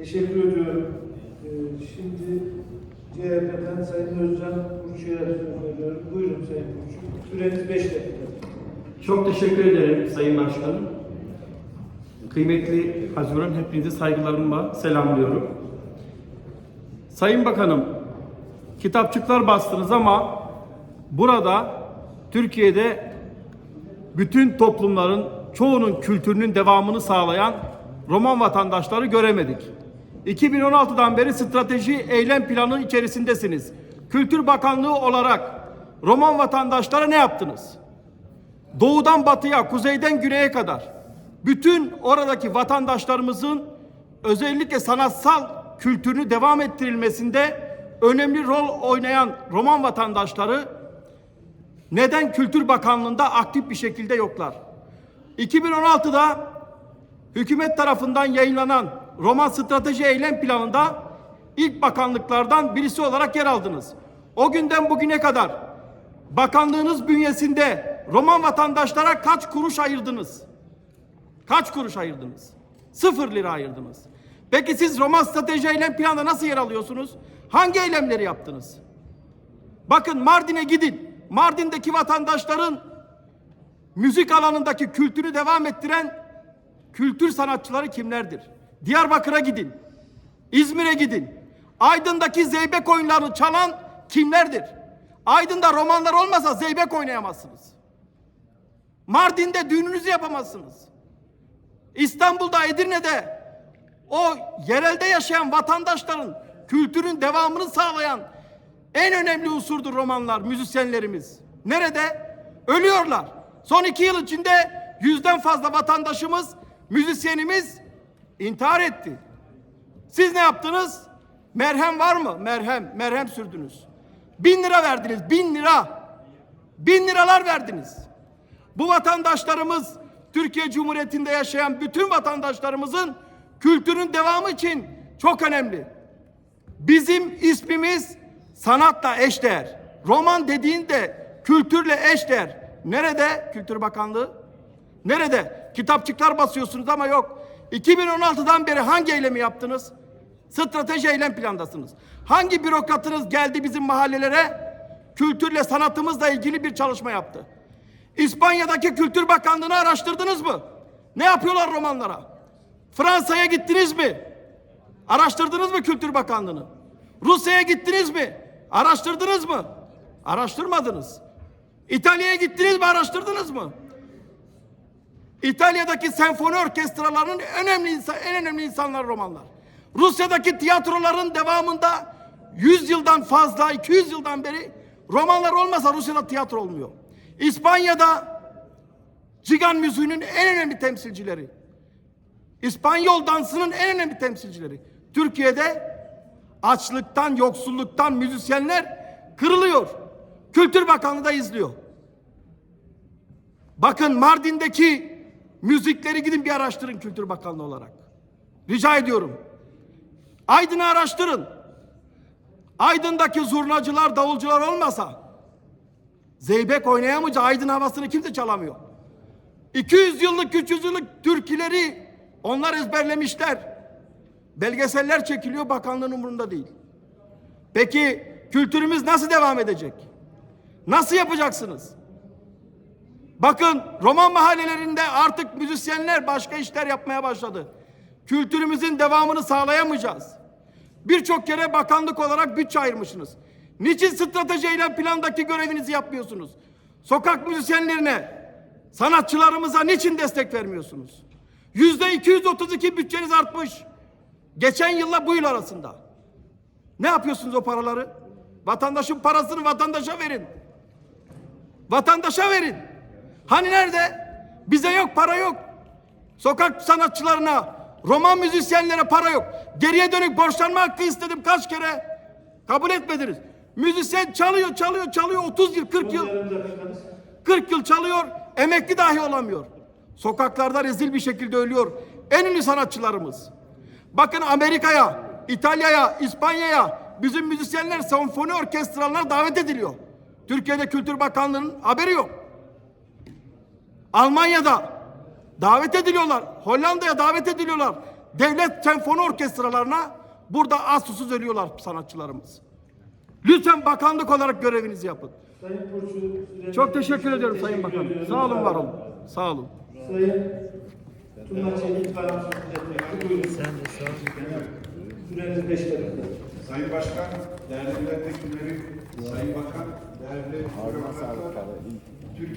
Teşekkür ediyorum. Ee, şimdi CHP'den Sayın Özcan Burçu'ya söz veriyorum. Buyurun Sayın Burçu. Süreniz 5 dakika. Çok teşekkür ederim Sayın Başkanım. Kıymetli Haziran hepinizi saygılarımla selamlıyorum. Sayın Bakanım, kitapçıklar bastınız ama burada Türkiye'de bütün toplumların çoğunun kültürünün devamını sağlayan Roman vatandaşları göremedik. 2016'dan beri strateji eylem planı içerisindesiniz. Kültür Bakanlığı olarak Roman vatandaşlara ne yaptınız? Doğudan batıya, kuzeyden güneye kadar bütün oradaki vatandaşlarımızın özellikle sanatsal kültürünü devam ettirilmesinde önemli rol oynayan Roman vatandaşları neden Kültür Bakanlığı'nda aktif bir şekilde yoklar? 2016'da hükümet tarafından yayınlanan Roman Strateji Eylem Planı'nda ilk bakanlıklardan birisi olarak yer aldınız. O günden bugüne kadar bakanlığınız bünyesinde Roman vatandaşlara kaç kuruş ayırdınız? Kaç kuruş ayırdınız? Sıfır lira ayırdınız. Peki siz Roman Strateji Eylem Planı'nda nasıl yer alıyorsunuz? Hangi eylemleri yaptınız? Bakın Mardin'e gidin. Mardin'deki vatandaşların müzik alanındaki kültürü devam ettiren kültür sanatçıları kimlerdir? Diyarbakır'a gidin. İzmir'e gidin. Aydın'daki zeybek oyunlarını çalan kimlerdir? Aydın'da romanlar olmasa zeybek oynayamazsınız. Mardin'de düğününüzü yapamazsınız. İstanbul'da, Edirne'de o yerelde yaşayan vatandaşların kültürün devamını sağlayan en önemli unsurdur romanlar, müzisyenlerimiz. Nerede? Ölüyorlar. Son iki yıl içinde yüzden fazla vatandaşımız, müzisyenimiz intihar etti. Siz ne yaptınız? Merhem var mı? Merhem, merhem sürdünüz. Bin lira verdiniz, bin lira. Bin liralar verdiniz. Bu vatandaşlarımız, Türkiye Cumhuriyeti'nde yaşayan bütün vatandaşlarımızın kültürün devamı için çok önemli. Bizim ismimiz sanatla eşdeğer. Roman dediğinde kültürle eşdeğer. Nerede Kültür Bakanlığı? Nerede? Kitapçıklar basıyorsunuz ama yok. 2016'dan beri hangi eylemi yaptınız? Strateji eylem plandasınız. Hangi bürokratınız geldi bizim mahallelere kültürle sanatımızla ilgili bir çalışma yaptı? İspanya'daki Kültür Bakanlığı'nı araştırdınız mı? Ne yapıyorlar romanlara? Fransa'ya gittiniz mi? Araştırdınız mı Kültür Bakanlığı'nı? Rusya'ya gittiniz mi? Araştırdınız mı? Araştırmadınız. İtalya'ya gittiniz mi? Araştırdınız mı? İtalya'daki senfoni orkestralarının önemli insan, en önemli insanlar romanlar. Rusya'daki tiyatroların devamında 100 yıldan fazla, 200 yıldan beri romanlar olmasa Rusya'da tiyatro olmuyor. İspanya'da cigan müziğinin en önemli temsilcileri. İspanyol dansının en önemli temsilcileri. Türkiye'de açlıktan, yoksulluktan müzisyenler kırılıyor. Kültür Bakanlığı da izliyor. Bakın Mardin'deki müzikleri gidin bir araştırın Kültür Bakanlığı olarak. Rica ediyorum. Aydın'ı araştırın. Aydın'daki zurnacılar, davulcular olmasa Zeybek oynayamayınca Aydın havasını kimse çalamıyor. 200 yıllık, 300 yıllık türküleri onlar ezberlemişler. Belgeseller çekiliyor, bakanlığın umurunda değil. Peki kültürümüz nasıl devam edecek? Nasıl yapacaksınız? Bakın roman mahallelerinde artık müzisyenler başka işler yapmaya başladı. Kültürümüzün devamını sağlayamayacağız. Birçok kere bakanlık olarak bütçe ayırmışsınız. Niçin strateji eylem plandaki görevinizi yapmıyorsunuz? Sokak müzisyenlerine, sanatçılarımıza niçin destek vermiyorsunuz? Yüzde 232 bütçeniz artmış. Geçen yılla bu yıl arasında. Ne yapıyorsunuz o paraları? Vatandaşın parasını vatandaşa verin. Vatandaşa verin. Hani nerede? Bize yok, para yok. Sokak sanatçılarına, roman müzisyenlere para yok. Geriye dönük borçlanma hakkı istedim kaç kere. Kabul etmediniz. Müzisyen çalıyor, çalıyor, çalıyor 30 yıl, 40 yıl. Yarım dakikanız. 40 yıl çalıyor, emekli dahi olamıyor. Sokaklarda rezil bir şekilde ölüyor. En ünlü sanatçılarımız. Bakın Amerika'ya, İtalya'ya, İspanya'ya bizim müzisyenler senfoni orkestralarına davet ediliyor. Türkiye'de Kültür Bakanlığı'nın haberi yok. Almanya'da davet ediliyorlar. Hollanda'ya davet ediliyorlar. devlet senfoni orkestralarına burada az susuz ölüyorlar sanatçılarımız. Lütfen bakanlık olarak görevinizi yapın. Sayın Çok teşekkür ediyorum Sayın Bakanım. ediyorum. Sağ olun var olun. Sağ olun. Sayın Tuna Çelik Bağımsız Milletvekili buyurun. Sen de sağ olun. Süreniz 5 dakika. Sayın Başkan, değerli milletvekilleri, Sayın Bakan, değerli Türkiye